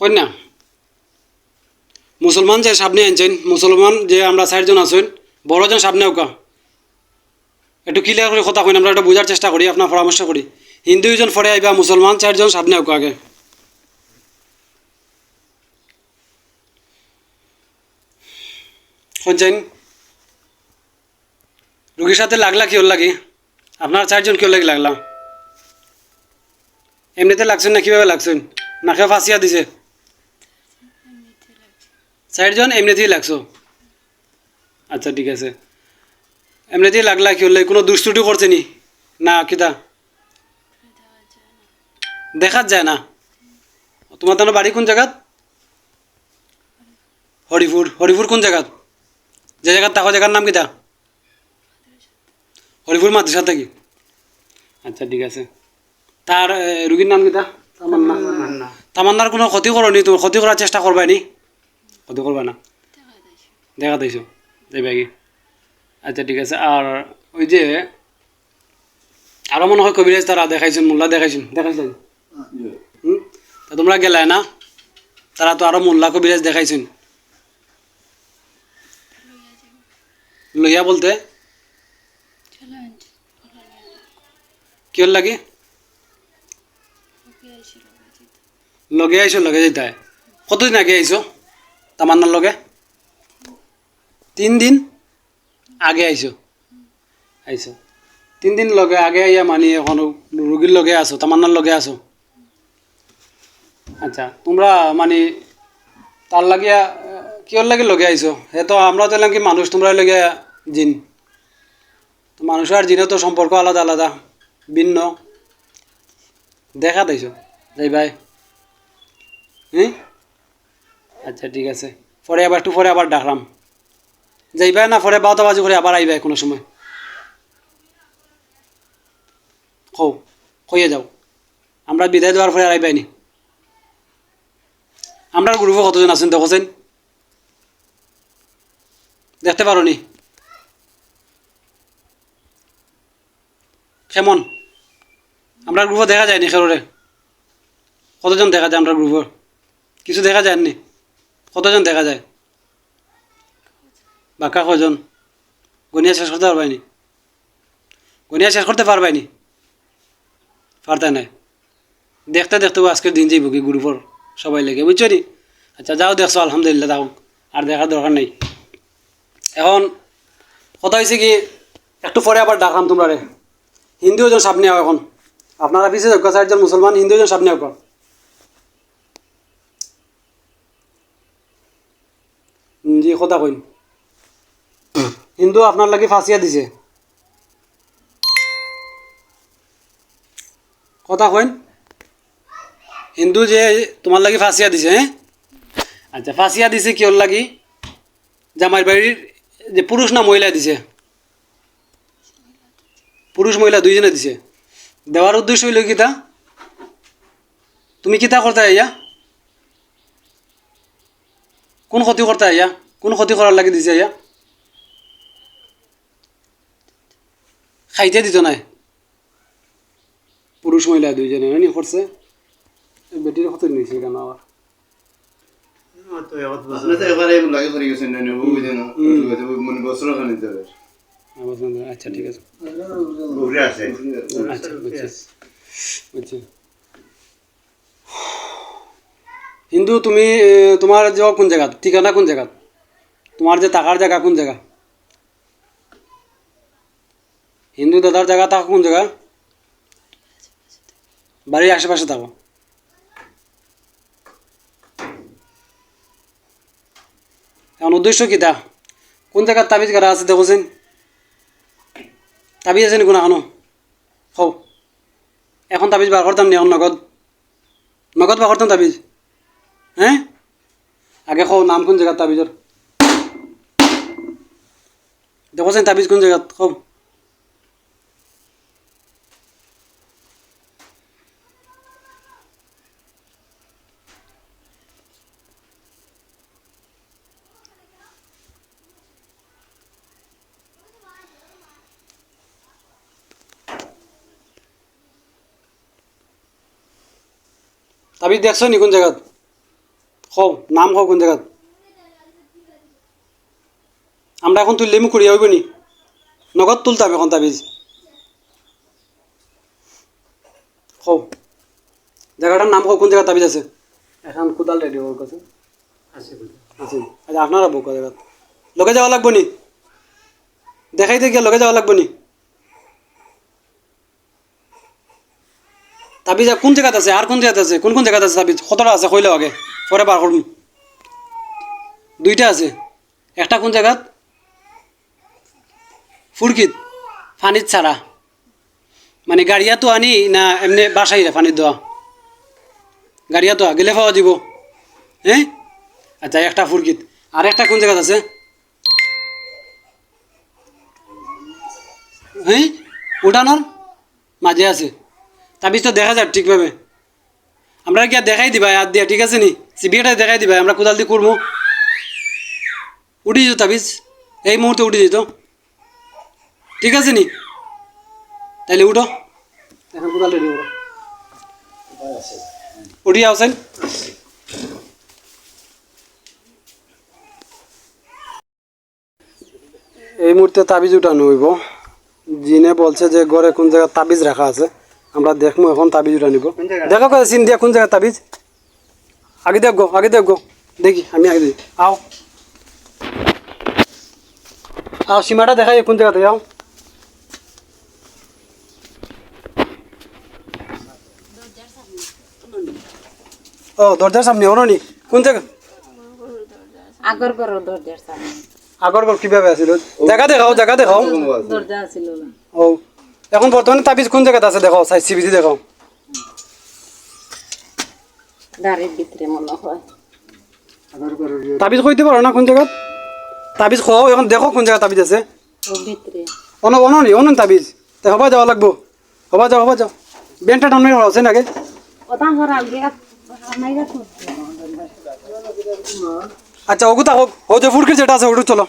কন্যা, মুসলমান যে সামনে আনছেন, মুসলমান যে আমরা চারজন আছেন, বড়জন সামনে ওকা একটু ক্লিয়ার করে কথা কইন, আমরা একটু বোঝার চেষ্টা করি, আপনার পরামর্শ করি। হিন্দু দুজন ফরে আইবা, মুসলমান চারজন সামনে ওকা আগে। শুনছেন? রুগীর সাথে লাগলা কি ওর লাগি? আপনার চারজন কেউ লাগি লাগলা? এমনিতে লাগছেন না, কীভাবে লাগছেন? নাকে ফাঁসিয়া দিছে। চারজন এমনিতেই লাগছো। আচ্ছা ঠিক আছে। এমনিতেই লাগলা কি হলে? কোনো দুষ্টুটি করছে নি? না কিতা? দেখাত যায় না। তোমার তোমার বাড়ি কোন জায়গাত হরিপুর হরিপুর কোন জায়গাত যে জায়গাত থাকো জায়গার নাম কিতা? হরিপুর মাদ্রাসা থাকি আচ্ছা ঠিক আছে। তার রুগীর নাম কিতা? তামান্না। তামান্নার কোনো ক্ষতি করনি তুমি ক্ষতি করার চেষ্টা করবাই নি? ক্ষতি করবা না? দেখা দিয়েছ যাইবা কি? আচ্ছা ঠিক আছে। আর ওই যে আরও মনে হয় কবিরাজ তারা দেখাইছেন মোল্লা দেখাইছেন দেখাইছেন হুম? তা তোমরা গেলাই না? তারা তো আরও মোল্লা কবিরাজ দেখাইছেন লইয়া বলতে। কি হল লাগে? লগে আইছো লগে যেতে কতদিন আগে আইছো তামান্নার লগে? তিন দিন? আগে আইছো? আইছো। তিন দিন লগে আগে আইয়া মানি এখন রুগীর লগে আছো তামান্নার লগে আছো। আচ্ছা তোমরা মানে তার লাগিয়া কিহর লাগে লগে আইছো? হে তো আমরা তো এলাম কি মানুষ তোমরা লগে জিন। তো মানুষ আর জিনের তো সম্পর্ক আলাদা আলাদা, ভিন্ন। দেখা দিছো যাই ভাই হ্যাঁ আচ্ছা ঠিক আছে। পরে আবার, একটু পরে আবার ডাকলাম। যাইবাই না পরে বারোটা বাজে করে আবার আইবাই কোনো সময়। কও, কইয়ে যাও। আমরা বিদায় দেওয়ার পরে আর আইবাইনি আমরা গ্রুপে কতজন আছেন দেখছেন দেখতে পারো নি কেমন? আমরা গ্রুপে দেখা যায়নি খেরোরে কতজন দেখা যায় আমরা গ্রুপে কিছু দেখা যায়নি কতজন দেখা যায়? বাক্কা কজন? গনিয়া শেষ করতে পারবাইনি গনিয়া শেষ করতে পারবাইনি পারতে নাই। দেখতে দেখতে আজকের দিন যাইব কি গ্রুপর সবাই লেগে, বুঝছ নি? আচ্ছা যাও দেখছ, আলহামদুলিল্লাহ তাও আর দেখার দরকার নেই। এখন কথা হয়েছে কি, একটু পরে আবার ডাকলাম তোমরা রে হিন্দু ওজন সামনে এখন। আপনারা পিছিয়ে যোগ্য চারজন মুসলমান হিন্দু ওজন সামনে আও কথা কইন হিন্দু আপনার লাগি ফাঁসিয়া দিছে। কথা কইন হিন্দু যে তোমার লাগি ফাঁসিয়া দিছে হ্যাঁ? আচ্ছা ফাঁসিয়া দিছে কিয়র লাগি? জামাই বাড়ির যে পুরুষ না মহিলা দিছে? পুরুষ মহিলা দুইজনে দিছে। দেওয়ার উদ্দেশ্য হইল কিতা তুমি কিতা করতে আইয়া কোন ক্ষতি করতে আইয়া কোন ক্ষতি করার লাগি দিছে আইয়া খাইতে দিত নাই। পুরুষ মহিলা দুইজনে হয়নি করছে বেটির ক্ষতি নিয়েছে কেন আবার না? মনে আচ্ছা ঠিক আছে। ঘুরে আচ্ছা বুঝছি বুঝছি হিন্দু তুমি এ, তোমার যে কোন জায়গা ঠিকানা কোন জায়গা তোমার যে থাকার জায়গা কোন জায়গা? হিন্দু দাদার জায়গা থাকা কোন জায়গা? বাড়ির আশেপাশে থাকো। এখন উদ্দেশ্য কী তা? কোন জায়গার তাবিজ করা আছে দেখোছেন তাবিজ আছে কোনো এখনও? হও। এখন তাবিজ বার করতাম নি এখন নগদ। নগদ বার করতাম তাবিজ। হ্যাঁ? আগে কও নাম কোন জায়গার তাবিজর? দেখোছেন তাবিজ কোন জায়গাত কও তাবিজ দেখছ নি কোন জায়গাত কও নাম কও কোন জায়গাত আমরা এখন তুললে মুখ করিয়া হইব নি নগদ তুলতাম এখন তাবিজ। কও জায়গাটার নাম কোন জায়গা তাবিজ আছে? এখন কোদাল রেডি ওর কাছে আছে আচ্ছা আপনারা বুক জায়গাত? লগে যাওয়া লাগবো নি দেখাইতে গিয়ে লগে যাওয়া লাগবো নি তাবিজ কোন জায়গাত আছে? আর কোন জায়গাত আছে? কোন কোন জায়গাত আছে তাবিজ? কতটা আছে কইলেও আগে? পরে বার করুন দুইটা আছে। একটা কোন জায়গাত? ফুরকিত, ফানিত ছাড়া। মানে গাড়িয়া তো আনি না এমনি বাসাই রে ফানিত দেওয়া। গাড়িয়া তো গেলে পাওয়া দিব। হ্যাঁ আচ্ছা একটা ফুরকিত। আর একটা কোন জায়গাত আছে? হ্যাঁ উঠানোর মাঝে আছে। তাবিজ তো দেখা যাক ঠিকভাবে। আমরা কি আর দেখাই দিবা? আর দিয়া, ঠিক আছে নি? সিবিআইটা দেখাই দিবা, আমরা কোদাল দিয়ে করব উঠি যেত তাবিজ? এই মুহূর্তে উঠে যেত ঠিক আছে নি? তাইলে উঠো। এখন কোদাল রেডি করো উঠি আসেন এই মুহূর্তে তাবিজ উঠানো হইব। জিনে বলছে যে ঘরে কোন জায়গায় তাবিজ রাখা আছে। আমরা দেখব এখন তাবিজ উঠা নিব। দেখো চিন দিয়া কোন জায়গায় তাবিজ? আগে দেখ গো আগে দেখ। গো দেখি আমি আগে দিই আও। আও সীমাটা দেখাই কোন জায়গাতে যাও ও দরজার সামনে ওনো নি কোন জায়গা? আগর ঘর দরজার সামনে। আগর ঘর কীভাবে আছিল? জায়গা দেখাও জায়গা দেখাও। দরজা আছিল। ও এখন বর্তমানে তাবিজ কোন জায়গাতে আছে দেখো সাই সিবিজি দেখাও। গাড়ির ভিতরে মনে হয়। তাবিজ কইতে পারো না কোন জায়গাত? তাবিজ খাও এখন দেখো কোন জায়গা তাবিজ আছে। অন অননি অনন তাবিজ। তে হবা যাওয়া লাগবো। হবা যাও হবা যাও। বেনটা টানলে আছে নাকি? আচ্ছা ওগুতা হোক। ও যে ফুরকির যেটা আছে ওটু চলো।